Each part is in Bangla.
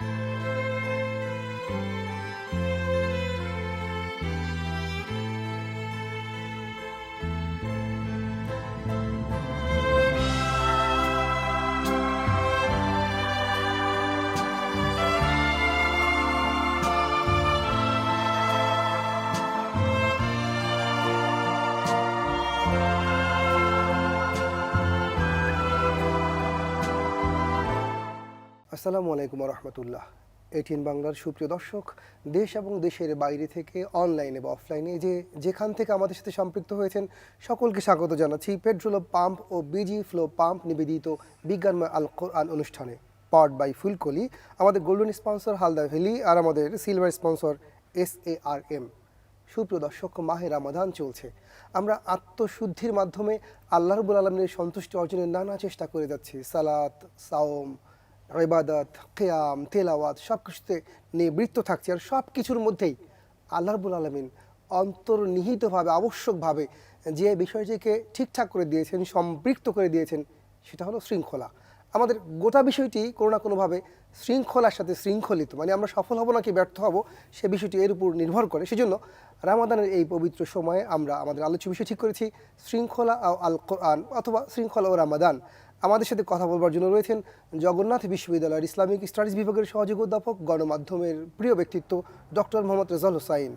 Música আসসালামু আলাইকুম রহমতুল্লাহ এটিএন বাংলার সুপ্রিয় দর্শক, দেশ এবং দেশের বাইরে থেকে অনলাইনে বা অফলাইনে যে যেখান থেকে আমাদের সাথে সম্পৃক্ত হয়েছেন, সকলকে স্বাগত জানাচ্ছি পেট্রোল পাম্প ও বিজি ফ্লো পাম্প নিবেদিত বিজ্ঞানময় আল কোরআন অনুষ্ঠানে। পাওয়ার্ড বাই ফুলকলি আমাদের গোল্ডেন স্পন্সর হালদা ভ্যালি আর আমাদের silver sponsor S A R M. সুপ্রিয় দর্শক, মাহে রামাদান চলছে। আমরা আত্মশুদ্ধির মাধ্যমে আল্লাহ রবুল আলমের সন্তুষ্টি অর্জনের নানা চেষ্টা করে যাচ্ছি। সালাত, সাওম ইবাদত, কেয়াম, তেলাওয়াত সব কিছুতে নিবৃত্ত থাকছি আর সব কিছুর মধ্যেই আল্লাহ রবুল আলমিন অন্তর্নিহিতভাবে, আবশ্যকভাবে যে বিষয়টিকে ঠিকঠাক করে দিয়েছেন, সম্পৃক্ত করে দিয়েছেন, সেটা হলো শৃঙ্খলা। আমাদের গোটা বিষয়টি কোনো না কোনোভাবে শৃঙ্খলার সাথে শৃঙ্খলিত মানে আমরা সফল হব নাকি ব্যর্থ হব, সে বিষয়টি এর উপর নির্ভর করে। সেজন্য রামাদানের এই পবিত্র সময়ে আমরা আমাদের আলোচ্য বিষয় ঠিক করেছি, শৃঙ্খলা ও আল কোরআন অথবা শৃঙ্খলা ও রামাদান। আমাদের সাথে কথা বলবার জন্য রয়েছেন জগন্নাথ বিশ্ববিদ্যালয়ের ইসলামিক স্টাডিজ বিভাগের সহযোগী অধ্যাপক গণমাধ্যমের প্রিয় ব্যক্তিত্ব ডক্টর মোহাম্মদ রেজাল হোসাইন।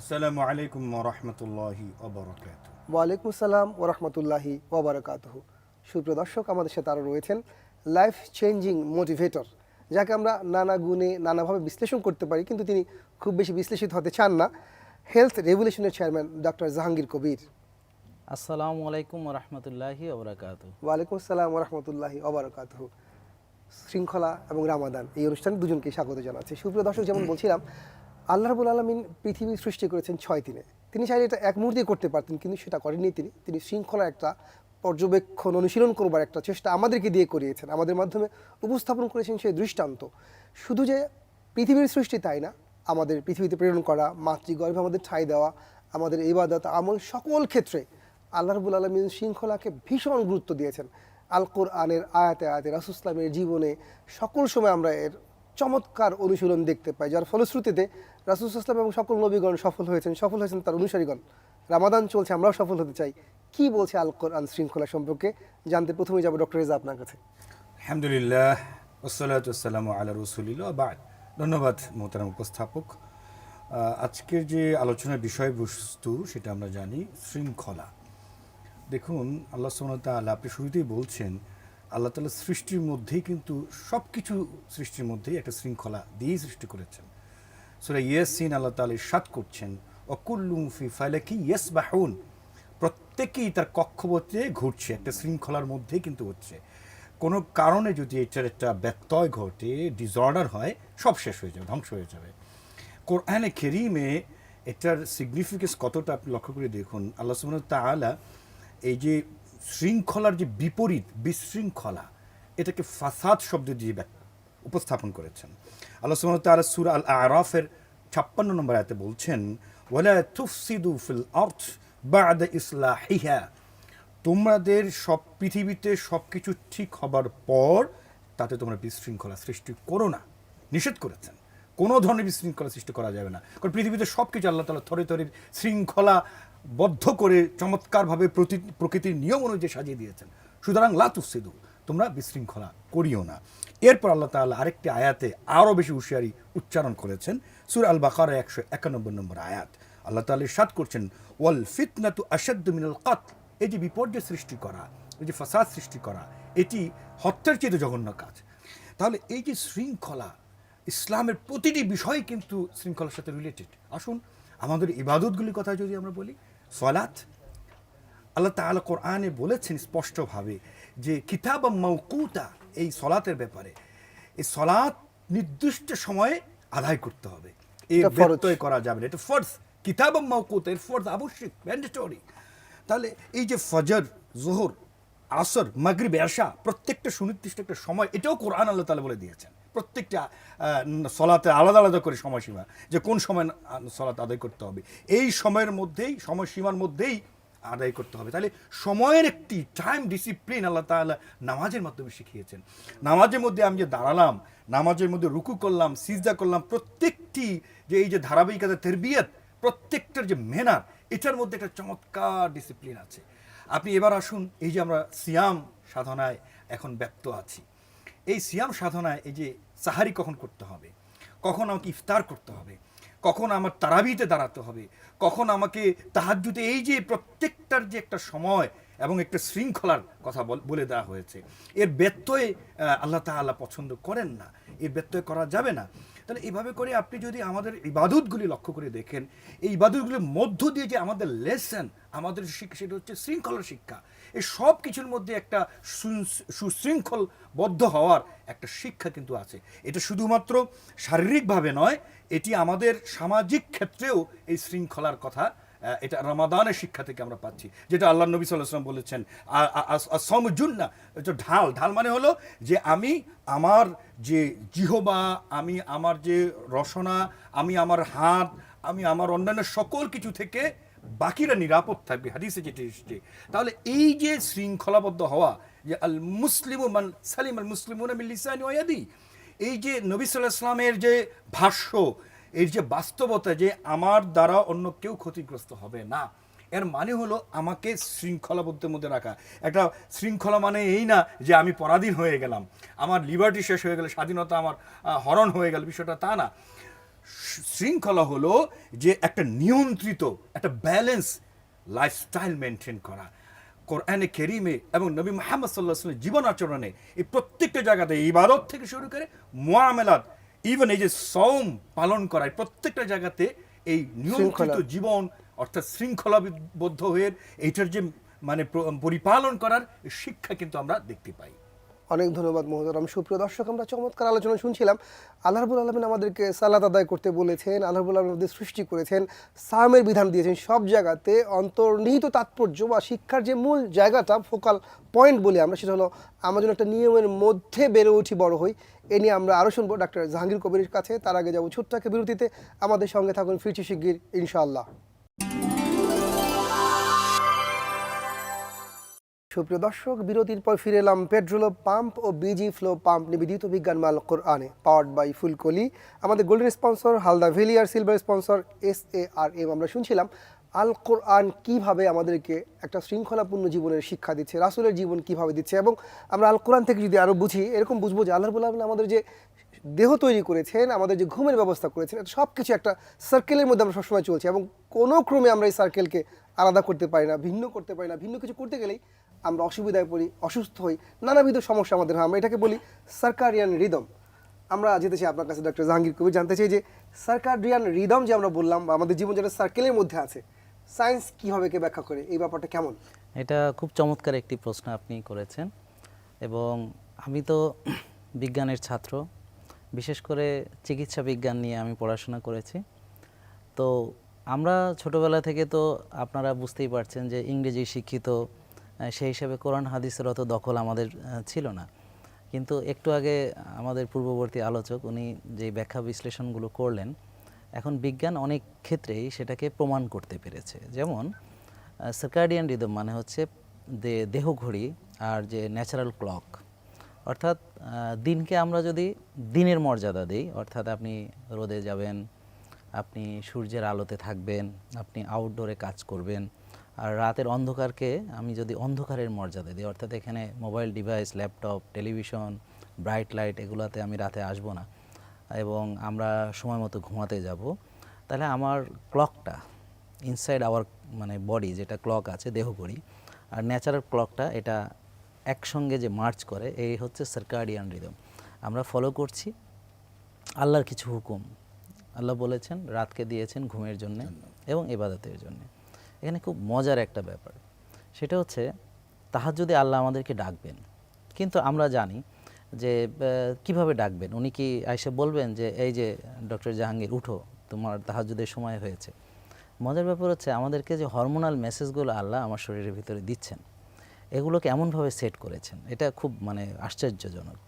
আসসালামু আলাইকুম রহমতুল্লাহি ওবরাকাত ওয়ালাইকুম আসসালাম ওরহমতুল্লাহি ওবরাকাতহ সুপ্রিয় দর্শক আমাদের সাথে আরও রয়েছেন লাইফ চেঞ্জিং মোটিভেটর যাকে আমরা নানা গুণে নানাভাবে বিশ্লেষণ করতে পারি কিন্তু তিনি খুব বেশি বিশ্লেষিত হতে চান না। হেলথ রেগুলেশনের চেয়ারম্যান ডক্টর জাহাঙ্গীর কবির। আসসালামু আলাইকুম রহমতুল্লাহি ওবরাকাত ওয়ালাইকুম আসসালাম ওরহমতুল্লাহি ওবরাকাতহ। শৃঙ্খলা এবং রামাদান এই অনুষ্ঠানে দুজনকে স্বাগত জানাচ্ছি। সুপ্রিয় দর্শক যেমন বলছিলাম আল্লাহ রাবুল আলমিন পৃথিবী সৃষ্টি করেছেন ছয় দিনে। তিনি চাইলে এটা এক মুহূর্তে করতে পারতেন কিন্তু সেটা করেননি তিনি। তিনি শৃঙ্খলা একটা পর্যবেক্ষণ অনুশীলন করবার একটা চেষ্টা আমাদেরকে দিয়ে করিয়েছেন। আমাদের মাধ্যমে উপস্থাপন করেছেন সেই দৃষ্টান্ত। শুধু যে পৃথিবীর সৃষ্টি তাই না আমাদের পৃথিবীতে প্রেরণ করা মাতৃগর্ভে আমাদের ঠাঁই দেওয়া আমাদের ইবাদত আমল সকল ক্ষেত্রে আল্লাহ রবুল আলমিন শৃঙ্খলাকে ভীষণ গুরুত্ব দিয়েছেন। আল কোরআনের আয়াতে আয়াতে রাসুসলামের জীবনে সকল সময় আমরা এর চমৎকার অনুশীলন দেখতে পাই, যার ফলশ্রুতিতে রাসুসাল্লাম এবং সকল নবীগণ সফল হয়েছেন সফল হয়েছেন তার অনুসারীগণ। রামাদান চলছে, আমরাও সফল হতে চাই। কি বলছে আল কোরআন শৃঙ্খলা সম্পর্কে জানতে প্রথমে যাব ডক্টর রেজা আপনার কাছে। আলহামদুলিল্লাহ ওসালাত আসসালামু আলা রসুলিল্লাহ বাদ। ধন্যবাদ মোহতারাম উপস্থাপক। আজকের যে আলোচনার বিষয়বস্তু, সেটা আমরা জানি, শৃঙ্খলা। দেখুন, আল্লাহ সুমতাল আপনি শুরুতেই বলছেন, আল্লাহ তালা সৃষ্টির মধ্যেই কিন্তু সব কিছু সৃষ্টির মধ্যেই একটা শৃঙ্খলা দিয়েই সৃষ্টি করেছেন। সুরা ইয়াসিন আল্লাহ তালা সাত করছেন, অকুল্লুম ফি ফালাকি ইয়াস বাহুন প্রত্যেকেই তার কক্ষপথে ঘুরছে, একটা শৃঙ্খলার মধ্যেই কিন্তু হচ্ছে। কোনো কারণে যদি এটার একটা ব্যত্যয় ঘটে ডিসঅর্ডার হয়, সব শেষ হয়ে যাবে, ধ্বংস হয়ে যাবে। কোরআনে কেরিমে এটার সিগনিফিকেন্স কতটা আপনি লক্ষ্য করে দেখুন, আল্লাহ সুবহানাহু ওয়া তাআলা এই যে শৃঙ্খলার যে বিপরীত, বিশৃঙ্খলা, এটাকে ফাসাদ শব্দ দিয়ে উপস্থাপন করেছেন। আল্লাহ ওয়া তাআলা সূরা আল আরাফের ছাপ্পান্ন নম্বর আয়াতে বলছেন, ওয়ালা তুফসিদু ফিল আরদ বা'দা ইসলাহিহা। তোমাদের সব পৃথিবীতে সব কিছু ঠিক হবার পর তাতে তোমরা বিশৃঙ্খলা সৃষ্টি করো না। নিষেধ করেছেন। কোনো ধরনের বিশৃঙ্খলা সৃষ্টি করা যাবে না। কারণ পৃথিবীতে সব কিছু আল্লাহ তালা থরে থরে শৃঙ্খলা বদ্ধ করে চমৎকারভাবে প্রতি, প্রকৃতির নিয়ম অনুযায়ী সাজিয়ে দিয়েছেন। সুতরাং লাতুসিদু তোমরা বিশৃঙ্খলা করিও না। এরপর আল্লাহ তাআলা আরেকটি আয়াতে আরও বেশি হুঁশিয়ারি উচ্চারণ করেছেন, সুর আল বাকার একশো একানব্বই নম্বর আয়াত। আল্লাহ তাআলা সাত করছেন, ওয়াল ফিতনাতু আসাদ্দু মিনাল কাতল এই যে বিপর্যয় সৃষ্টি করা, এই যে ফাসাদ সৃষ্টি করা, এটি হত্যার চেয়ে জঘন্য কাজ। তাহলে এই যে শৃঙ্খলা, ইসলামের প্রতিটি বিষয় কিন্তু শৃঙ্খলার সাথে রিলেটেড আসুন, আমাদের ইবাদতগুলির কথা যদি আমরা বলি সলাৎ। আল্লাহ তাআলা কোরআনে বলেছেন স্পষ্টভাবে যে কিতাব মৌকুতা এই সলাতের ব্যাপারে। এই সলাৎ নির্দিষ্ট সময়ে আদায় করতে হবে। এই ব্যত্যয় করা যাবে না। এটা ফর্জ। কিতাব মৌকুত এর ফর্জ আবশ্যক ম্যান্ডেটরি তাহলে এই যে ফজর জোহর আসর মাগরিব এশা প্রত্যেকটা সুনির্দিষ্ট একটা সময় এটাও কোরআন আল্লাহ তালা বলে দিয়েছেন। প্রত্যেকটা সলাতে আলাদা আলাদা করে সময়সীমা, যে কোন সময় সলাত আদায় করতে হবে। এই সময়ের মধ্যেই, সময়সীমার মধ্যেই আদায় করতে হবে। তাহলে সময়ের একটি টাইম ডিসিপ্লিন আল্লাহ তাআলা নামাজের মাধ্যমে শিখিয়েছেন। নামাজের মধ্যে আমি যে দাঁড়ালাম, নামাজের মধ্যে রুকু করলাম, সিজদা করলাম, প্রত্যেকটি যে এই যে ধারাবাহিকতা তেরবিয়ত, প্রত্যেকটার যে মেনার এটার মধ্যে একটা চমৎকার ডিসিপ্লিন আছে। আপনি এবার আসুন, এই যে আমরা সিয়াম সাধনায় এখন ব্যপ্ত আছি। এই সিয়াম সাধনায় এই যে সাহারি কখন করতে হবে? কখন আমাকে ইফতার করতে হবে? কখন আমার তারাবিতে দাঁড়াতে হবে? কখন আমাকে তাহাজুতে এই যে প্রত্যেকটার যে একটা সময় এবং একটা শৃঙ্খলার কথা বল- দেওয়া হয়েছে, এর ব্যত্যয় আল্লাহ তাআলা পছন্দ করেন না। এর ব্যত্যয় করা যাবে না। তাহলে এইভাবে করে আপনি যদি আমাদের ইবাদতগুলি লক্ষ্য করে দেখেন, এই ইবাদতগুলির মধ্য দিয়ে যে আমাদের লেসন আমাদের শিক্ষা সেটা হচ্ছে শৃঙ্খলার শিক্ষা। এই সব কিছুর মধ্যে একটা সুশৃঙ্খলবদ্ধ হওয়ার একটা শিক্ষা কিন্তু আছে। এটা শুধুমাত্র শারীরিকভাবে নয়, এটি আমাদের সামাজিক ক্ষেত্রেও এই শৃঙ্খলার কথা এটা রমাদানের শিক্ষা থেকে আমরা পাচ্ছি। যেটা আল্লাহ নবী সাল্লাম বলেছেন সমজুন্না ঢাল। ঢাল মানে হলো যে আমি আমার যে জিহবা, আমি আমার যে রসনা, আমি আমার হাত, আমি আমার অন্যান্য সকল কিছু থেকে বাকিরা নিরাপদ থাকবে, হাদিসে যেটা এসছে। তাহলে এই যে শৃঙ্খলাবদ্ধ হওয়া, যে আল মুসলিম মান সালিম, আল মুসলিম এই যে নবী সাল্লাহ ইসলামের যে ভাষ্য এর যে বাস্তবতা যে আমার দ্বারা অন্য কেউ ক্ষতিগ্রস্ত হবে না, এর মানে হলো আমাকে শৃঙ্খলাবদ্ধের মধ্যে রাখা। একটা শৃঙ্খলা মানে এই না যে আমি পরাধীন হয়ে গেলাম, আমার লিবার্টি শেষ হয়ে গেলে স্বাধীনতা আমার হরণ হয়ে গেল, বিষয়টা তা না। শৃঙ্খলা হলো যে একটা নিয়ন্ত্রিত, একটা ব্যালেন্স লাইফস্টাইল মেনটেন করা। কোরআনে কেরিমে এবং নবী মোহাম্মদ সাল্লাহ জীবন আচরণে এই প্রত্যেকটা জায়গাতে ইবাদত থেকে শুরু করে মোয়ামেলাত ইভেন এই যে সম পালন করায় প্রত্যেকটা জায়গাতে এই নিয়ন্ত্রিত জীবন অর্থাৎ শৃঙ্খলাবদ্ধ হয়ে এইটার যে মানে পরিপালন করার শিক্ষা কিন্তু আমরা দেখতে পাই। অনেক ধন্যবাদ মহোদরম সুপ্রিয় দর্শক, আমরা চমৎকার আলোচনা শুনছিলাম। আল্লাহ রাব্বুল আলমিন আমাদেরকে সালাত আদায় করতে বলেছেন আল্লাহ রাব্বুল আলমিন আমাদের সৃষ্টি করেছেন, সামের বিধান দিয়েছেন সব জায়গাতে অন্তর্নিহিত তাৎপর্য বা শিক্ষার যে মূল জায়গাটা ফোকাল পয়েন্ট বলি আমরা, সেটা হলো আমরা যেন একটা নিয়মের মধ্যে বেড়ে উঠি, বড় হই। এ নিয়ে আমরা আরও শুনব ডাক্তার জাহাঙ্গীর কবিরের কাছে। তার আগে যাব ছোট্ট বিরতিতে। আমাদের সঙ্গে থাকুন ফিরছি শিগগির, ইনশাআল্লাহ। সুপ্রিয় দর্শক, বিরতির পর ফিরে এলাম পেট্রোল পাম্প ও বিজি ফ্লো পাম্প নিবেদিত বিজ্ঞান মাল কোরআনে পাওয়ার্ড বাই ফুলকলি আমাদের golden sponsor Halda ভেলিয়ার silver sponsor S A R M আমরা শুনছিলাম, আল কোরআন কীভাবে আমাদেরকে একটা শৃঙ্খলাপূর্ণ জীবনের শিক্ষা দিচ্ছে, রাসুলের জীবন কীভাবে দিচ্ছে এবং আমরা আল কোরআন থেকে যদি আরও বুঝি, এরকম বুঝব যে আল্লাহ রবুল্লাহ আমাদের যে দেহ তৈরি করেছেন, আমাদের যে ঘুমের ব্যবস্থা করেছেন সব কিছু একটা সার্কেলের মধ্যে আমরা সবসময় চলছি এবং কোনো ক্রমে আমরা এই সার্কেলকে আলাদা করতে পারি না, ভিন্ন করতে পারি না, ভিন্ন কিছু করতে গেলেই আমরা অসুবিধায় পড়ি, অসুস্থ হই, নানাবিধ সমস্যা আমাদের হয়। আমরা এটাকে বলি সার্কারিয়ান রিদম। আমরা যেতে চাই আপনার কাছে ডক্টর জাহাঙ্গীর কবির, জানতে চাই যে সার্কারিয়ান রিদম যে আমরা বললাম বা আমাদের জীবন যেটা সার্কেলের মধ্যে আছে সায়েন্স কীভাবে কে ব্যাখ্যা করে? এই ব্যাপারটা কেমন? এটা খুব চমৎকার একটি প্রশ্ন আপনি করেছেন এবং আমি তো বিজ্ঞানের ছাত্র, বিশেষ করে চিকিৎসা বিজ্ঞান নিয়ে আমি পড়াশোনা করেছি। তো আমরা ছোটবেলা থেকে তো আপনারা বুঝতেই পারছেন যে ইংরেজি শিক্ষিত সেই হিসেবে কোরআন, হাদিসের অত দখল আমাদের ছিল না। কিন্তু একটু আগে আমাদের পূর্ববর্তী আলোচক, উনি যে ব্যাখ্যা বিশ্লেষণগুলো করলেন, এখন বিজ্ঞান অনেক ক্ষেত্রেই সেটাকে প্রমাণ করতে পেরেছে। যেমন সার্কাডিয়ান রিদম মানে হচ্ছে দে- দেহঘড়ি আর যে ন্যাচারাল ক্লক অর্থাৎ দিনকে আমরা যদি দিনের মর্যাদা দিই, অর্থাৎ আপনি রোদে যাবেন, আপনি সূর্যের আলোতে থাকবেন, আপনি আউটডোরে কাজ করবেন আর রাতের অন্ধকারকে আমি যদি অন্ধকারের মর্যাদা দিই অর্থাৎ এখানে mobile device laptop television bright light এগুলাতে আমি রাতে আসব না। এবং আমরা সময় মতো ঘুমাতে যাব। তাহলে আমার ক্লকটা ইনসাইড আওয়ার মানে বডি যেটা ক্লক আছে দেহঘড়ি আর ন্যাচারাল ক্লকটা এটা একসঙ্গে যে মার্চ করে এই হচ্ছে সার্কাডিয়ান রিদম আমরা ফলো করছি আল্লাহর কিছু হুকুম। আল্লাহ বলেছেন রাতকে দিয়েছেন ঘুমের জন্য এবং এবাদতের জন্য। এখানে খুব মজার একটা ব্যাপার। সেটা হচ্ছে তাহার যদি আল্লাহ আমাদেরকে ডাকবেন। কিন্তু আমরা জানি যে কীভাবে ডাকবেন? উনি কি আইসে বলবেন যে, এই যে, ডক্টর জাহাঙ্গীর, উঠো, তোমার তাহাজুদের সময় হয়েছে। মজার ব্যাপার হচ্ছে, আমাদেরকে যে হরমোনাল মেসেজগুলো আল্লাহ আমার শরীরের ভিতরে দিচ্ছেন, এগুলোকে এমনভাবে সেট করেছেন। এটা খুব মানে আশ্চর্যজনক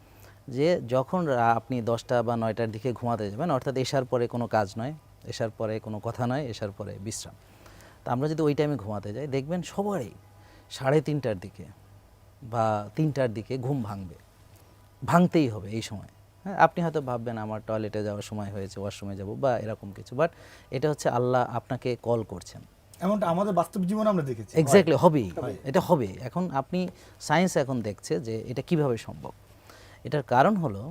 যে, যখন আপনি দশটা বা নয়টার দিকে ঘুমাতে যাবেন, অর্থাৎ এসার পরে কোনো কাজ নয় এসার পরে কোনো কথা নয় এসার পরে বিশ্রাম। তা আমরা যদি ওই টাইমে ঘুমাতে যাই দেখবেন সবারই সাড়ে তিনটার দিকে বা তিনটার দিকে ঘুম ভাঙবে। ভাঙতেই হবে এই সময়। হ্যাঁ আপনি হয়তো ভাববেন আমার টয়লেটে যাওয়ার সময় হয়েছে ওয়াশরুমে যাব বা এরকম কিছু বাট এটা হচ্ছে আল্লাহ আপনাকে কল করছেন। এমনটা আমাদের বাস্তব জীবনে আমরা দেখেছি। এক্স্যাক্টলি হবেই। এটা হবে এখন আপনি সায়েন্স এখন দেখছে যে এটা কীভাবে সম্ভব। এটার কারণ হলো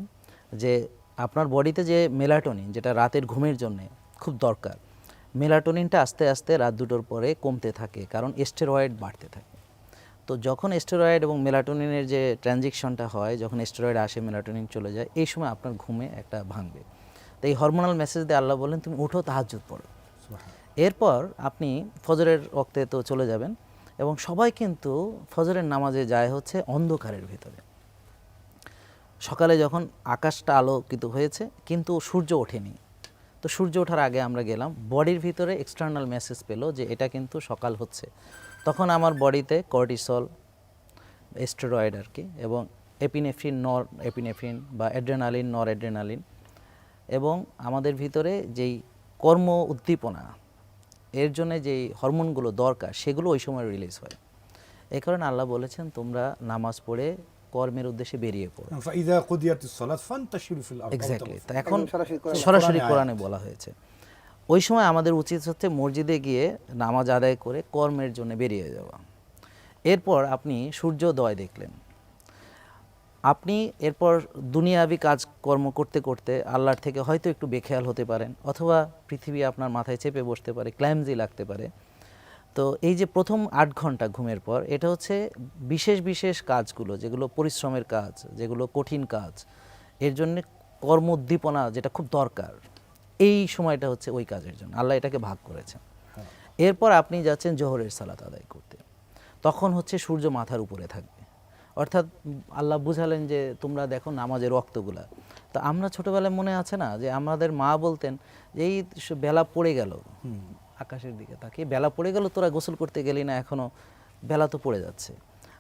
যে আপনার বডিতে যে মেলাটোনিন যেটা রাতের ঘুমের জন্য খুব দরকার মেলাটোনিনটা আস্তে আস্তে রাত দুটোর পরে কমতে থাকে কারণ এস্টেরয়েড বাড়তে থাকে। তো যখন এস্টেরয়েড এবং মেলাটোনিনের যে ট্রানজেকশনটা হয় যখন এস্টেরয়েড আসে মেলাটোনিন চলে যায় এই সময় আপনার ঘুমে একটা ভাঙবে। তো এই হরমোনাল মেসেজ দিয়ে আল্লাহ বলেন তুমি উঠো তাহাজ্জুদ পড়ো। এরপর আপনি ফজরের ওক্তে তো চলে যাবেন এবং সবাই কিন্তু ফজরের নামাজে যায় হচ্ছে অন্ধকারের ভিতরে। সকালে যখন আকাশটা আলোকিত হয়েছে কিন্তু সূর্য ওঠেনি। তো সূর্য ওঠার আগে আমরা গেলাম। বডির ভিতরে এক্সটার্নাল মেসেজ পেল যে এটা কিন্তু সকাল হচ্ছে। তখন আমার বডিতে কর্টিসল স্টেরয়েড আর কি এবং এপিনেফ্রিন নর এপিনেফ্রিন বা অ্যাড্রেনালিন নর অ্যাড্রেনালিন এবং আমাদের ভিতরে যেই কর্ম উদ্দীপনা, এর জন্য যেই হরমোনগুলো দরকার, সেগুলো ওই সময় রিলিজ হয়। এই কারণে আল্লাহ বলেছেন, তোমরা নামাজ পড়ে কর্মের উদ্দেশ্যে বেরিয়ে পড়ো। ফাইদা কুদিয়াতুস সালাত ফান্তাশিরু ফিল আরদ। এক্স্যাক্টলি তা এখন সরাসরি কোরআনে- বলা হয়েছে। ওই সময় আমাদের উচিত হচ্ছে মসজিদে গিয়ে নামাজ আদায় করে কর্মের জন্য বেরিয়ে যাওয়া। এরপর আপনি সূর্যোদয় দেখলেন। আপনি এরপর দুনিয়াবি কাজকর্ম করতে করতে আল্লাহর থেকে হয়তো একটু বেখেয়াল হতে পারেন অথবা পৃথিবী আপনার মাথায় চেপে বসতে পারে ক্ল্যামজি লাগতে পারে। তো এই যে প্রথম আট ঘণ্টা ঘুমের পর এটা হচ্ছে বিশেষ বিশেষ কাজগুলো যেগুলো পরিশ্রমের কাজ যেগুলো কঠিন কাজ এর জন্য কর্ম উদ্দীপনা যেটা খুব দরকার এই সময়টা হচ্ছে ওই কাজের জন্য। আল্লাহ এটাকে ভাগ করেছেন। এরপর আপনি যাচ্ছেন জোহরের সালাত আদায় করতে। তখন হচ্ছে সূর্য মাথার উপরে থাকবে। অর্থাৎ আল্লাহ বুঝালেন যে তোমরা দেখো নামাজের রক্তগুলা। তো আমরা ছোটবেলায় মনে আছে না যে আমাদের মা বলতেন যে এই বেলা পড়ে গেল। আকাশের দিকে তাকিয়ে, বেলা পড়ে গেল, তোরা গোসল করতে গেলি না, এখনও বেলা তো পড়ে যাচ্ছে।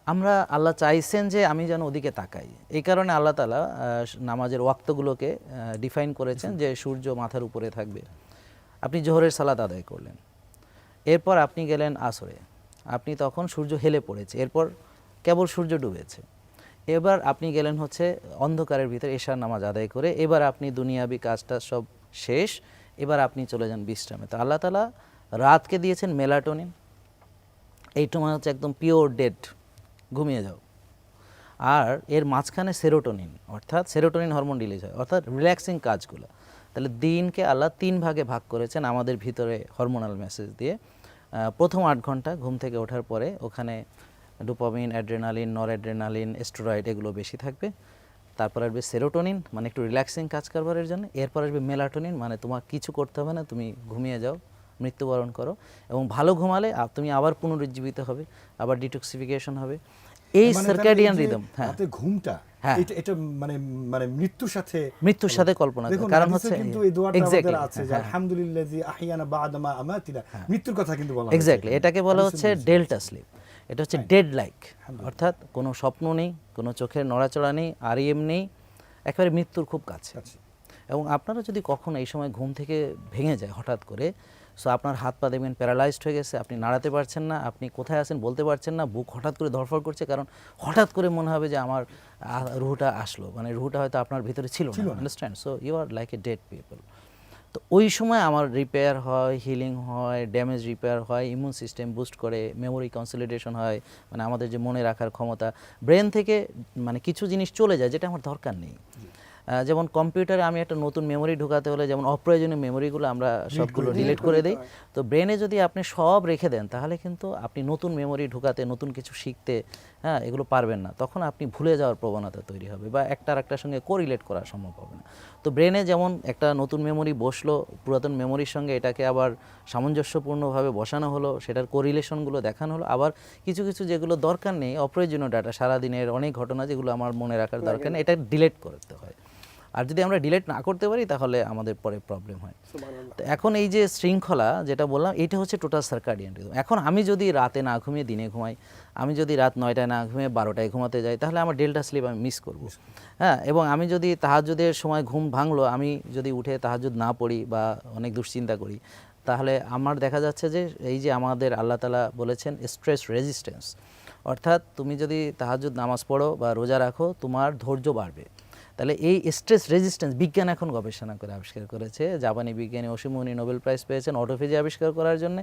আমরা, আল্লাহ চাইছেন যে আমি যেন ওদিকে তাকাই। এই কারণে আল্লাহ তালা নামাজের ওয়াক্তগুলোকে ডিফাইন করেছেন যে সূর্য মাথার উপরে থাকবে। আপনি জোহরের সালাদ আদায় করলেন। এরপর আপনি গেলেন আসরে। আপনি তখন সূর্য হেলে পড়েছে। এরপর কেবল সূর্য ডুবেছে। এবার আপনি গেলেন হচ্ছে অন্ধকারের ভিতরে এশার নামাজ আদায় করে। এবার আপনি দুনিয়াবি কাজটা সব শেষ। এবার আপনি চলে যান বিশ্রামে। তো আল্লাহ তালা রাতকে দিয়েছেন মেলাটোনিন। এই সময় হচ্ছে একদম পিওর ডেড ঘুমিয়ে যাও। আর এর মাঝখানে সেরোটোনিন অর্থাৎ সেরোটোনিন হরমোন রিলিজ হয়, অর্থাৎ রিল্যাক্সিং কাজগুলো। তাহলে দিনকে আল্লাহ তিন ভাগে ভাগ করেছেন আমাদের ভিতরে হরমোনাল মেসেজ দিয়ে। প্রথম আট ঘণ্টা ঘুম থেকে ওঠার পরে ওখানে dopamine adrenaline noradrenaline steroid এগুলো বেশি থাকবে। তারপর আসবে সেরোটোনিন মানে একটু রিল্যাক্সিং কাজ কারবারের জন্য। এরপর আসবে মেলাটোনিন মানে তোমার কিছু করতে হবে না তুমি ঘুমিয়ে যাও মৃত্যুবরণ করো। এবং ভালো ঘুমালে তুমি আবার পুনরুজ্জীবিত হবে আবার ডিটক্সিফিকেশন হবে। এই মানে সার্কাডিয়ান যে রিদম হ্যাঁ। ঘুমটা হ্যাঁ। এটা এটা মানে মানে মৃত্যুর সাথে মৃত্যুর সাথে কল্পনা কারণ হচ্ছে কিন্তু এই দোয়াটা আছে যে আলহামদুলিল্লাহি আহইয়ানা বা'দা মা আমাতিনা মৃত্যুর কথা কিন্তু বলা এক্স্যাক্টলি এটাকে বলা হচ্ছে ডেল্টা স্লিপ এটা হচ্ছে ডেড লাইক অর্থাৎ কোনো স্বপ্ন নেই কোনো চোখের নড়াচড়া নেই আরইএম নেই একেবারে মৃত্যুর খুব কাছে। এবং আপনারা যদি কখনো এই সময় ঘুম থেকে ভেঙে যায় হঠাৎ করে সো আপনার হাত পা দেখবেন প্যারালাইজড হয়ে গেছে আপনি নাড়াতে পারছেন না আপনি কোথায় আছেন বলতে পারছেন না বুক হঠাৎ করে ধরফর করছে কারণ হঠাৎ করে মনে হবে যে আমার রুহুটা আসলো মানে রুহুটা হয়তো আপনার ভিতরে ছিল না understand so you are like a dead people তো ওই সময় আমার রিপেয়ার হয় হিলিং হয় ড্যামেজ রিপেয়ার হয় ইমিউন সিস্টেম বুস্ট করে মেমোরি কনসলিডেশন হয় মানে আমাদের যে মনে রাখার ক্ষমতা ব্রেন থেকে মানে কিছু জিনিস চলে যায় যেটা আমার দরকার নেই। যেমন কম্পিউটারে আমি একটা নতুন মেমোরি ঢোকাতে হলে যেমন অপ্রয়োজনীয় মেমোরিগুলো আমরা সবগুলো ডিলিট করে দিই। তো ব্রেনে যদি আপনি সব রেখে দেন তাহলে কিন্তু আপনি নতুন মেমোরি ঢোকাতে নতুন কিছু শিখতে হ্যাঁ এগুলো পারবেন না। তখন আপনি ভুলে যাওয়ার প্রবণতা তৈরি হবে বা একটা একটার সঙ্গে কোরিলেট করা সম্ভব হবে না। তো ব্রেনে যেমন একটা নতুন মেমোরি বসল পুরাতন মেমোরির সঙ্গে এটাকে আবার সামঞ্জস্যপূর্ণভাবে বসানো হলো সেটার কোরিলেশনগুলো দেখানো হলো। আবার কিছু কিছু যেগুলো দরকার নেই অপ্রয়োজনীয় ডাটা সারাদিনের অনেক ঘটনা যেগুলো আমার মনে রাখার দরকার নেই এটা ডিলেট করতে হয়। আর যদি আমরা ডিলেট না করতে পারি তাহলে আমাদের পরে প্রবলেম হয়। তো এখন এই যে শৃঙ্খলা যেটা বললাম এটা হচ্ছে টোটাল সার্কাডিয়ান রিদম এখন আমি যদি রাতে না ঘুমিয়ে দিনে ঘুমাই আমি যদি রাত নয়টায় না ঘুমিয়ে বারোটায় ঘুমাতে যাই তাহলে আমার ডেল্টা স্লিপ আমি মিস করব। হ্যাঁ এবং আমি যদি তাহাজুদের সময় ঘুম ভাঙলো আমি যদি উঠে তাহাজুদ না পড়ি বা অনেক দুশ্চিন্তা করি তাহলে আমার দেখা যাচ্ছে যে এই যে আমাদের আল্লাহ তালা বলেছেন স্ট্রেস রেজিস্ট্যান্স অর্থাৎ তুমি যদি তাহাজুদ নামাজ পড়ো বা রোজা রাখো তোমার ধৈর্য বাড়বে। তাহলে এই স্ট্রেস রেজিস্ট্যান্স বিজ্ঞান এখন গবেষণা করে আবিষ্কার করেছে। জাপানি বিজ্ঞানী অসীমনি নোবেল প্রাইজ পেয়েছেন অটোফেজি আবিষ্কার করার জন্য।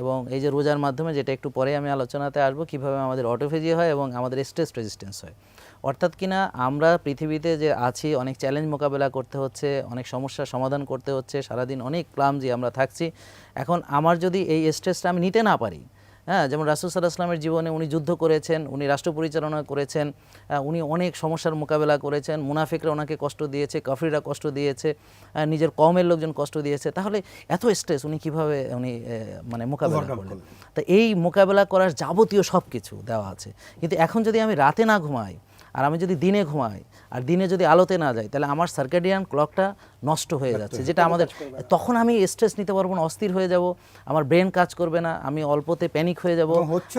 এবং এই যে রোজার মাধ্যমে যেটা একটু পরে আমি আলোচনাতে আসব, কীভাবে আমাদের অটোফেজি হয় এবং আমাদের স্ট্রেস রেজিস্ট্যান্স হয়। অর্থাৎ কিনা আমরা পৃথিবীতে যে আছি, অনেক চ্যালেঞ্জ মোকাবেলা করতে হচ্ছে, অনেক সমস্যার সমাধান করতে হচ্ছে, সারাদিন অনেক ক্লামজি আমরা থাকছি। এখন আমার যদি এই স্ট্রেসটা আমি নিতে না পারি হ্যাঁ যেমন রাসুল সাল্লাহ আসলামের জীবনে উনি যুদ্ধ করেছেন উনি রাষ্ট্র পরিচালনা করেছেন উনি অনেক সমস্যার মোকাবেলা করেছেন মুনাফিকরা ওনাকে কষ্ট দিয়েছে কাফরিরা কষ্ট দিয়েছে নিজের কমের লোকজন কষ্ট দিয়েছে। তাহলে এত স্ট্রেস উনি কীভাবে উনি মানে মোকাবেলা করলেন? করলেন। তা এই মোকাবেলা করার যাবতীয় সব কিছু দেওয়া আছে। কিন্তু এখন যদি আমি রাতে না ঘুমাই আর আমি যদি দিনে ঘুমাই আর দিনে যদি আলোতে না যাই তাহলে আমার সার্কেডিয়ান ক্লকটা নষ্ট হয়ে যাচ্ছে। যেটা আমাদের তখন আমি স্ট্রেস নিতে পারব না অস্থির হয়ে যাব আমার ব্রেন কাজ করবে না আমি অল্পতে প্যানিক হয়ে যাব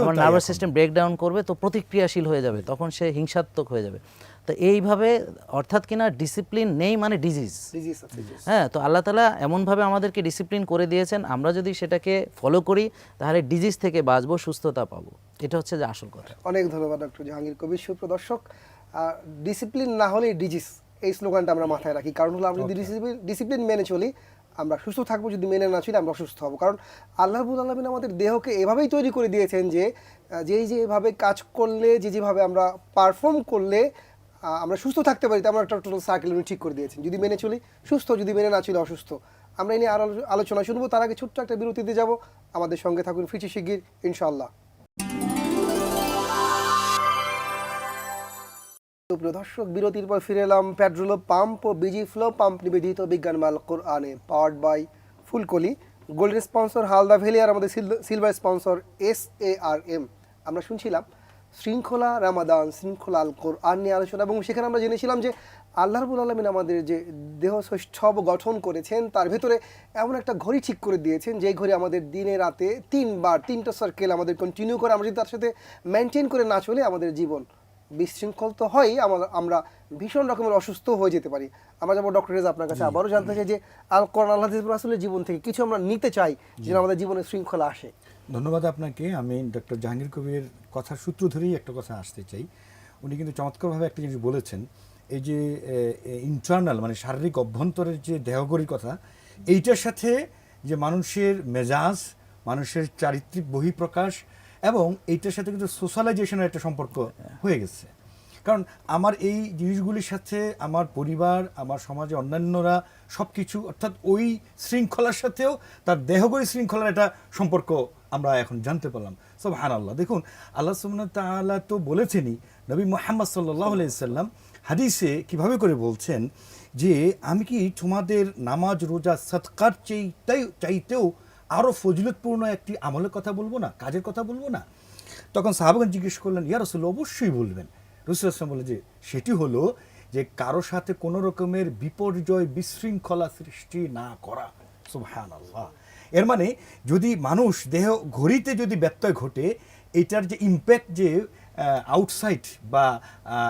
আমার নার্ভাস সিস্টেম ব্রেকডাউন করবে তো প্রতিক্রিয়াশীল হয়ে যাবে তখন সে হিংসাত্মক হয়ে যাবে। তো এইভাবে অর্থাৎ কিনা ডিসিপ্লিন নেই মানে ডিজিজ ডিজিজ হ্যাঁ তো আল্লাহ তালা এমনভাবে আমাদেরকে ডিসিপ্লিন করে দিয়েছেন আমরা যদি সেটাকে ফলো করি তাহলে ডিজিজ থেকে বাঁচবো সুস্থতা পাবো। এটা হচ্ছে যে আসল কথা। অনেক ধন্যবাদ ডক্টর জাহাঙ্গীর কবির। সুপ্রদর্শক ডিসিপ্লিন না হলে ডিজিজ এই স্লোগানটা আমরা মাথায় রাখি। কারণ হলো আমরা যদি ডিসিপ্লিন মেনে চলি আমরা সুস্থ থাকব যদি মেনে না চলি আমরা অসুস্থ হব। কারণ আল্লাহবুল আলমিন আমাদের দেহকে এভাবেই তৈরি করে দিয়েছেন যে যেই যেভাবে কাজ করলে যে যেভাবে আমরা পারফর্ম করলে আমরা সুস্থ থাকতে পারি তেমন একটা টোটাল সার্কেল উনি ঠিক করে দিয়েছেন। যদি মেনে চলি সুস্থ যদি মেনে না চলি অসুস্থ। আমরা এই নিয়ে আলোচনা শুনব। তার আগে ছোট্ট একটা বিরতিতে যাব। আমাদের সঙ্গে থাকুন ফিচি শিগগির সুপ্রিয় দর্শক, বিরতির পর ফিরে এলাম পেট্রোল পাম্প ও বিজি ফ্লো পাম্প নিবেদিত বিজ্ঞান মাল কোরআনে powered by Phulkoli. Golden sponsor Halda valley আর আমাদের silver sponsor S A R M আমরা শুনছিলাম শৃঙ্খলা রামাদান, শৃঙ্খলা আল কোরআন নিয়ে আলোচনা এবং সেখানে আমরা জেনেছিলাম যে আল্লাহ রবুল আলমিন আমাদের যে দেহ সৈষ্ঠব গঠন করেছেন, তার ভেতরে এমন একটা ঘড়ি ঠিক করে দিয়েছেন, যেই ঘড়ি আমাদের দিনে রাতে তিনবার, তিনটা সার্কেল আমাদের কন্টিনিউ করে, আমরা যদি তার সাথে মেনটেন করে না চলে, আমাদের জীবন বিশৃঙ্খল তো হয় আমরা আমরা ভীষণ রকমের অসুস্থ হয়ে যেতে পারি। আমরা যাব ডক্টর রেজা আপনার কাছে আবারও জানতে চাই যে আল কোরআন আল্লাহ রাসুলের জীবন থেকে কিছু আমরা নিতে চাই যেন আমাদের জীবনে শৃঙ্খলা আসে। ধন্যবাদ আপনাকে। আমি ডক্টর জাহাঙ্গীর কবির কথার সূত্র ধরেই একটা কথা আসতে চাই। উনি কিন্তু চমৎকারভাবে একটা জিনিস বলেছেন এই যে ইন্টারনাল মানে শারীরিক অভ্যন্তরের যে দেহগরির কথা এইটার সাথে যে মানুষের মেজাজ মানুষের চারিত্রিক বহিঃপ্রকাশ এবং এইটার সাথে কিন্তু সোশ্যালাইজেশনের একটা সম্পর্ক হয়ে গেছে। কারণ আমার এই জিনিসগুলির সাথে আমার পরিবার, আমার সমাজে অন্যান্যরা সব কিছু অর্থাৎ ওই শৃঙ্খলার সাথেও তার দেহগরি শৃঙ্খলার একটা সম্পর্ক আমরা এখন জানতে পারলাম। সব হান আল্লাহ দেখুন আল্লাহ ওয়া তাআলা তো বলেছেনই, নবী মোহাম্মদ সাল্লাহ সাল্লাম হাদিসে কীভাবে করে বলছেন যে, আমি কি তোমাদের নামাজ, রোজা সৎকার চাইতেও আরও ফজিলতপূর্ণ একটি আমলের কথা বলব না, কাজের কথা বলব না। তখন সাহাবাগন জিজ্ঞেস করলেন, ইয়া রসুল, অবশ্যই বলবেন। রসুল আসলাম বলে যে সেটি হলো যে কারও সাথে কোনো রকমের বিপর্যয় বিশৃঙ্খলা সৃষ্টি না করা। সুবহান আল্লাহ এর মানে যদি মানুষ দেহ ঘড়িতে যদি ব্যত্যয় ঘটে, এটার যে ইম্প্যাক্ট যে আউটসাইড বা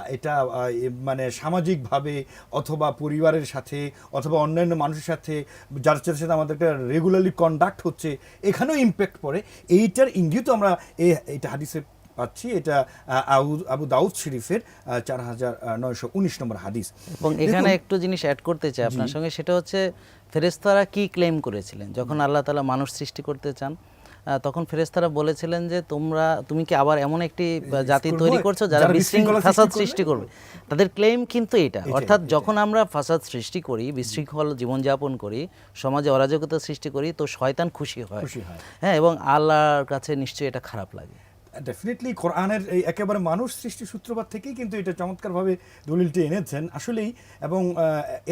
এটা মানে সামাজিকভাবে অথবা পরিবারের সাথে অথবা অন্যান্য মানুষের সাথে যার সাথে সাথে আমাদের একটা রেগুলারলি কন্ডাক্ট হচ্ছে এখানেও ইম্প্যাক্ট পড়ে। এইটার ইঙ্গিত আমরা এই এটা হাদিসে পাচ্ছি। এটা আবু- দাউদ শরীফের চার হাজার নয়শো উনিশ নম্বর হাদিস। এবং এখানে একটু জিনিস অ্যাড করতে চাই আপনার সঙ্গে সেটা হচ্ছে ফেরেস্তারা কি ক্লেম করেছিলেন? যখন আল্লাহ তাআলা মানুষ সৃষ্টি করতে চান তখন ফেরেস্তারা বলেছিলেন যে তোমরা তুমি কি আবার এমন একটি জাতি তৈরি করছ যারা বিশৃঙ্খলা ফাসাদ সৃষ্টি করবে? তাদের ক্লেম কিন্তু এটা। অর্থাৎ যখন আমরা ফাসাদ সৃষ্টি করি বিশৃঙ্খল জীবনযাপন করি সমাজে অরাজকতা সৃষ্টি করি তো শয়তান খুশি হয়। হ্যাঁ। এবং আল্লাহর কাছে নিশ্চয়ই এটা খারাপ লাগে। ডেফিনেটলি কোরআনের এই একেবারে মানুষ সৃষ্টি সূত্রপাত থেকেই কিন্তু এটা চমৎকারভাবে দলিলটি এনেছেন। আসলেই এবং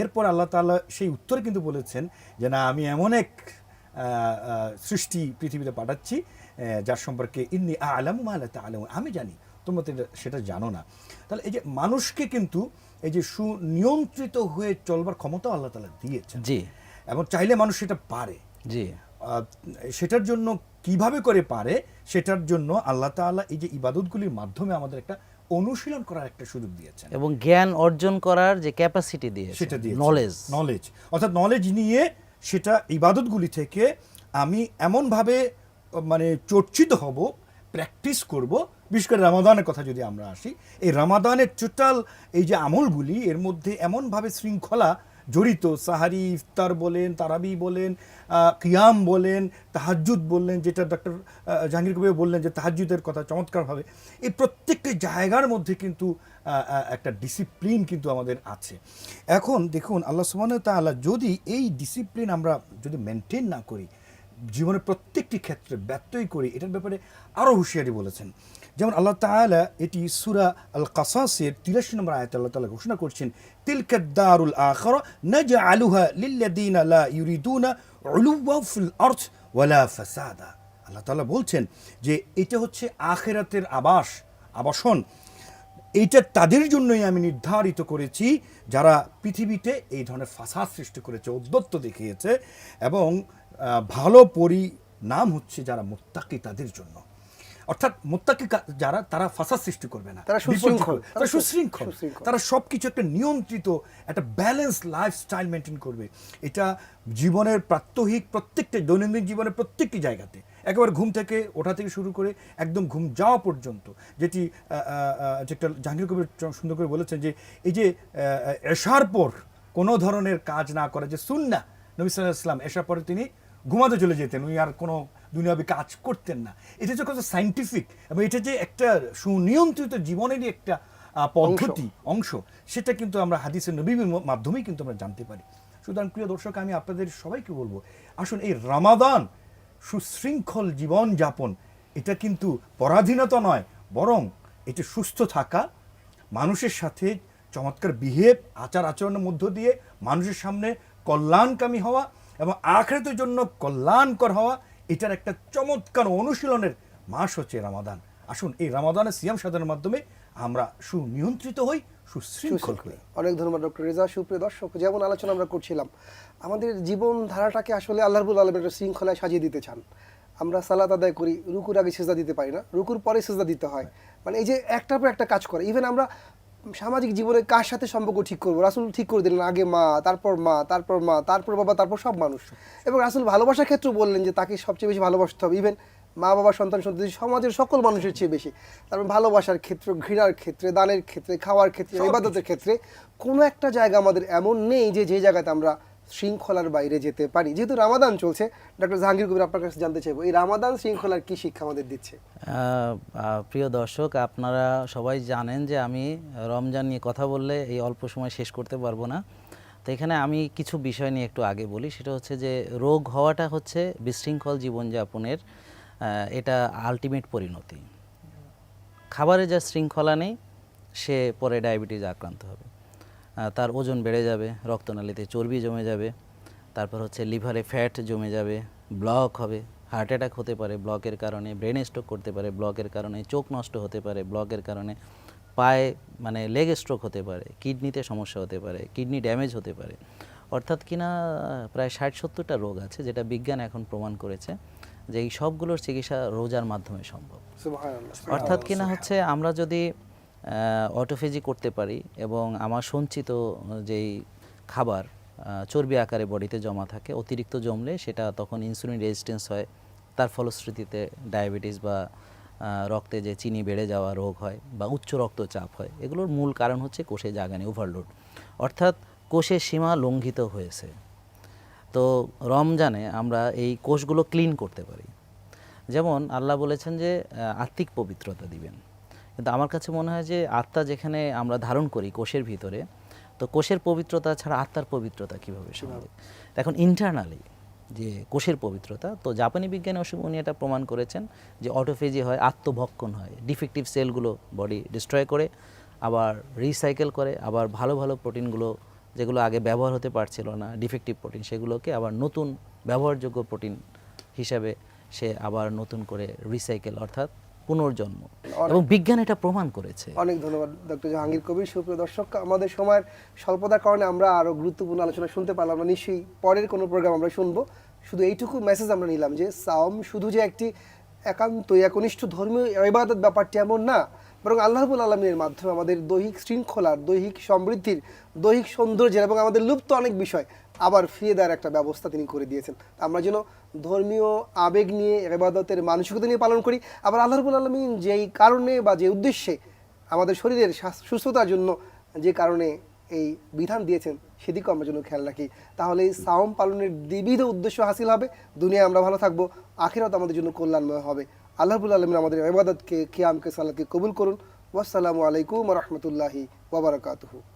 এরপর আল্লাহ তাআলা সেই উত্তরে কিন্তু বলেছেন যে না আমি এমন এক সৃষ্টি পৃথিবীতে পাঠাচ্ছি যার সম্পর্কে ইন্নি আলামু মালা আলম আমি জানি তোমরা তো সেটা জানো না। তাহলে এই যে মানুষকে কিন্তু এই যে সুনিয়ন্ত্রিত হয়ে চলবার ক্ষমতা আল্লাহ তাআলা দিয়েছে জি। এবং চাইলে মানুষ সেটা পারে। জি। সেটার জন্য কীভাবে করে পারে সেটার জন্য আল্লাহ তাআলা এই যে ইবাদতগুলির মাধ্যমে আমাদের একটা অনুশীলন করার একটা সুযোগ দিয়েছেন। এবং জ্ঞান অর্জন করার যে ক্যাপাসিটি দিয়ে সেটা দিয়ে নলেজ নলেজ অর্থাৎ নলেজ নিয়ে সেটা ইবাদতগুলি থেকে আমি এমনভাবে মানে চর্চিত হব প্র্যাকটিস করব। বিশেষ করে রামাদানের কথা যদি আমরা আসি, এই রামাদানের টোটাল এই যে আমলগুলি, এর মধ্যে এমনভাবে শৃঙ্খলা জড়িত, সাহারি, ইফতার বলেন, তারাবি বলেন কিয়াম বলেন, তাহাজ্জুদ বললেন, যেটা ডক্টর জাহাঙ্গীর কবির বললেন যে তাহাজ্জুদের কথা চমৎকারভাবে। এই প্রত্যেকটি জায়গার মধ্যে কিন্তু একটা ডিসিপ্লিন কিন্তু আমাদের আছে। এখন দেখুন, আল্লাহ ওয়া তাআলা যদি এই ডিসিপ্লিন আমরা যদি মেনটেন না করি, জীবনের প্রত্যেকটি ক্ষেত্রে ব্যত্যয় করি, এটার ব্যাপারে আরও হুঁশিয়ারি বলেছেন। যেমন আল্লাহ তাআলা এটি সুরা আল কাসাসের তিরাশি নম্বর আয়াত আল্লাহ তাআলা ঘোষণা করছেন তিলকাদ্দারুল আখরা নাজআলুহা লিল্লাযিনা লা ইউরিদুনা উলুওয়া ফিল আরদ ওয়ালা ফাসাদা। আল্লাহ তাআলা বলছেন যে এটা হচ্ছে আখেরাতের আবাস, আবাসন। এইটা তাদের জন্যই আমি নির্ধারিত করেছি, যারা পৃথিবীতে এই ধরনের ফাসাদ সৃষ্টি করেছে উদ্যত্ত দেখিয়েছে এবং ভালো পরিণাম হচ্ছে যারা মোত্তাকি তাদের জন্য। অর্থাৎ মোত্তাকি যারা তারা ফাসাদ সৃষ্টি করবে না তারা সুশৃঙ্খল। তারা সুশৃঙ্খল। তারা সব কিছু একটা নিয়ন্ত্রিত একটা ব্যালেন্স লাইফস্টাইল মেনটেন করবে এটা জীবনের প্রাত্যহিক প্রত্যেকটা দৈনন্দিন জীবনের প্রত্যেকটি জায়গাতে একেবারে ঘুম থেকে ওঠা থেকে শুরু করে একদম ঘুম যাওয়া পর্যন্ত যেটি যেটা জাহাঙ্গীর কবির সুন্দর করে বলেছেন যে এই যে এশার পর কোনো ধরনের কাজ না করা যে সুন্না নবী সাল্লাহ ইসলাম এশার পরে তিনি ঘুমাতে চলে যেতেন উনি আর কোনো দুনিয়াবী কাজ করতেন না। এটা যে কত সাইন্টিফিক এবং এটা যে একটা সুনিয়ন্ত্রিত জীবনেরই একটা পদ্ধতি অংশ। সেটা কিন্তু আমরা হাদিসের নবীর মাধ্যমেই কিন্তু আমরা জানতে পারি। সুতরাং প্রিয় দর্শক আমি আপনাদের সবাইকে বলব আসুন এই রামাদান সুশৃঙ্খল জীবন যাপন এটা কিন্তু পরাধীনতা নয় বরং এটা সুস্থ থাকা মানুষের সাথে চমৎকার বিহেভ আচার আচরণের মধ্য দিয়ে মানুষের সামনে কল্যাণকামী হওয়া এবং আখেরাতের জন্য কল্যাণকর হওয়া এটার একটা চমৎকার অনুশীলনের মাস হচ্ছে রামাদান। আসুন এই রামাদানের সিয়াম সাধনের মাধ্যমে আমরা সুনিয়ন্ত্রিত হই সুশৃঙ্খল হই। অনেক ধন্যবাদ ডক্টর রেজা। সুপ্রিয় দর্শক যেমন আলোচনা আমরা করছিলাম আমাদের জীবন ধারাটাকে আসলে আল্লাহ রবুল আলমের একটা শৃঙ্খলায় সাজিয়ে দিতে চান। আমরা সালাত আদায় করি রুকুর আগে সেজদা দিতে পারি না রুকুর পরে সেজদা দিতে হয়। মানে এই যে একটার পর একটা কাজ করে ইভেন আমরা সামাজিক জীবনে কার সাথে সম্পর্ক ঠিক করব? রাসুল ঠিক করে দিলেন আগে মা তারপর মা তারপর মা তারপর বাবা তারপর সব মানুষ। এবং রাসুল ভালোবাসার ক্ষেত্রে বললেন যে তাকে সবচেয়ে বেশি ভালোবাসতে হবে। ইভেন মা বাবা সন্তান সন্ততি সমাজের সকল মানুষের চেয়ে বেশি। তারপর ভালোবাসার ক্ষেত্রে ঘৃণার ক্ষেত্রে দানের ক্ষেত্রে খাওয়ার ক্ষেত্রে ইবাদতের ক্ষেত্রে কোনো একটা জায়গা আমাদের এমন নেই যে যে জায়গাতে আমরা শৃঙ্খলার বাইরে যেতে পারি। যেহেতু রামাদান চলছে ডক্টর জাহাঙ্গীর কবির আপনার কাছে জানতে চাইব, এই রামাদান শৃঙ্খলার কি শিক্ষা আমাদের দিচ্ছে? প্রিয় দর্শক, আপনারা সবাই জানেন যে আমি রমজান নিয়ে কথা বললে এই অল্প সময় শেষ করতে পারব না। তো এখানে আমি কিছু বিষয় নিয়ে একটু আগে বলি, সেটা হচ্ছে যে রোগ হওয়াটা হচ্ছে বিশৃঙ্খল জীবনযাপনের এটা আলটিমেট পরিণতি। খাবারে যা শৃঙ্খলা নেই, সে পরে ডায়াবেটিস আক্রান্ত হবে। তার ওজন বেড়ে যাবে রক্তনালীতে চর্বি জমে যাবে তারপর হচ্ছে লিভারে ফ্যাট জমে যাবে ব্লক হবে হার্ট অ্যাটাক হতে পারে ব্লকের কারণে ব্রেন স্ট্রোক করতে পারে ব্লকের কারণে চোখ নষ্ট হতে পারে ব্লকের কারণে পায়ে মানে লেগ স্ট্রোক হতে পারে কিডনিতে সমস্যা হতে পারে কিডনি ড্যামেজ হতে পারে। অর্থাৎ কিনা প্রায় ষাট সত্তরটা রোগ আছে যেটা বিজ্ঞান এখন প্রমাণ করেছে যে এই সবগুলোর চিকিৎসা রোজার মাধ্যমে সম্ভব। অর্থাৎ কিনা হচ্ছে আমরা যদি অটোফেজি করতে পারি এবং আমার সঞ্চিত যেই খাবার চর্বি আকারে বডিতে জমা থাকে, অতিরিক্ত জমলে সেটা তখন ইনসুলিন রেজিস্ট্যান্স হয়। তার ফলশ্রুতিতে ডায়াবেটিস বা রক্তে যে চিনি বেড়ে যাওয়া রোগ হয় বা উচ্চ রক্তচাপ হয়, এগুলোর মূল কারণ হচ্ছে কোষে জাগানি ওভারলোড অর্থাৎ কোষের সীমা লঙ্ঘিত হয়েছে। তো রমজানে আমরা এই কোষগুলো ক্লিন করতে পারি। যেমন আল্লাহ বলেছেন যে আত্মিক পবিত্রতা দিবেন। কিন্তু আমার কাছে মনে হয় যে আত্মা যেখানে আমরা ধারণ করি কোষের ভিতরে তো কোষের পবিত্রতা ছাড়া আত্মার পবিত্রতা কীভাবে সম্ভব? এখন ইন্টারনালি যে কোষের পবিত্রতা তো জাপানি বিজ্ঞানী অবশ্য উনি এটা প্রমাণ করেছেন যে অটোফেজি হয় আত্মভক্ষণ হয় ডিফেক্টিভ সেলগুলো বডি ডিস্ট্রয় করে আবার রিসাইকেল করে আবার ভালো ভালো প্রোটিনগুলো যেগুলো আগে ব্যবহার হতে পারছিল না ডিফেক্টিভ প্রোটিন সেগুলোকে আবার নতুন ব্যবহারযোগ্য প্রোটিন হিসাবে সে আবার নতুন করে রিসাইকেল অর্থাৎ পুনর্জন্ম। এবং বিজ্ঞান এটা প্রমাণ করেছে। অনেক ধন্যবাদ ডক্টর জাহাঙ্গীর কবির। সুপ্রিয় দর্শক আমাদের সময়ের স্বল্পতার কারণে আমরা আরও গুরুত্বপূর্ণ আলোচনা শুনতে পারলাম না। নিশ্চয়ই পরের কোনো প্রোগ্রাম আমরা শুনব। শুধু এইটুকু মেসেজ আমরা নিলাম যে সাওম শুধু যে একটি একান্ত একনিষ্ঠ ধর্মীয় ইবাদত ব্যাপারটি এমন না বরং আল্লাহ রাব্বুল আলমীর মাধ্যমে আমাদের দৈহিক শৃঙ্খলার দৈহিক সমৃদ্ধির দৈহিক সৌন্দর্যের এবং আমাদের লুপ্ত অনেক বিষয় আবার ফিরে দেওয়ার একটা ব্যবস্থা তিনি করে দিয়েছেন। আমরা যেন ধর্মীয় আবেগ নিয়ে, এবাদতের মানসিকতা নিয়ে পালন করি। আবার আল্লাহ রবুল আলমিন যেই কারণে বা যে উদ্দেশ্যে আমাদের শরীরের সুস্থতার জন্য যে কারণে এই বিধান দিয়েছেন, সেদিকেও আমরা যেন খেয়াল রাখি। তাহলে এই সাওম পালনের দ্বিবিধ উদ্দেশ্য হাসিল হবে। দুনিয়ায় আমরা ভালো থাকব, আখিরাত আমাদের জন্য কল্যাণময় হবে। আল্লাহ রবুল আলমিন আমাদের এবাদতকে কিয়ামকে সালাদকে কবুল করুন। ওয়াসালামু আলাইকুম রহমতুল্লাহি ওবরাকাতুহু